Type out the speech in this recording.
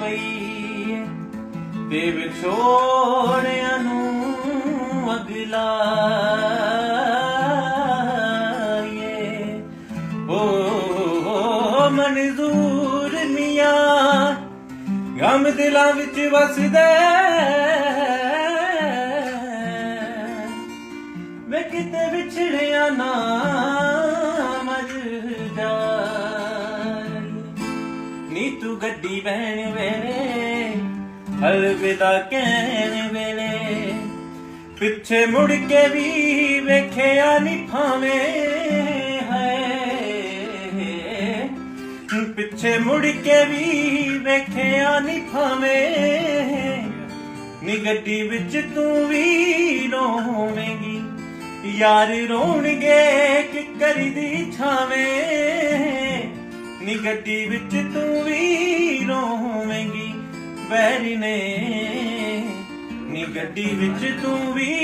ਬਈ ਤੇ ਵਿਛੋੜਿਆਂ ਨੂੰ ਅਗਲਾ ਏ ਓ ਮਨਜ਼ੂਰ ਮੀਆਂ ਗਮ ਦਿਲਾਂ ਵਿੱਚ ਵਸਦਾ ਵੇ ਕਿਤੇ ਵਿਛੜਿਆ ਨਾ ਨੀ ਤੂੰ ਗੱਡੀ ਬਹਿਣ ਵੇਲੇ, ਅਲਵਿਦਾ ਕਹਿਣ ਵੇਲੇ। ਪਿੱਛੇ ਮੁੜ ਕੇ ਵੀ ਵੇਖਿਆ ਨੀ ਭਾਵੇਂ ਹੈ। ਪਿੱਛੇ ਮੁੜ ਕੇ ਵੀ ਵੇਖਿਆ ਨੀ ਭਾਵੇਂ ਨੀ ਗੱਡੀ ਵਿੱਚ ਤੂੰ ਵੀ ਰੋਵੇਂਗੀ, ਯਾਰ ਰੋਣਗੇ ਕਿ ਕਰਦੀ ਛਾਵੇਂ। ਨੀ ਗੱਡੀ ਵਿੱਚ ਤੂੰ ਵੀ ਰੋਵੇਂਗੀ ਬੈਰੀ ਨੇ। ਨੀ ਗੱਡੀ ਵਿੱਚ ਤੂੰ ਵੀ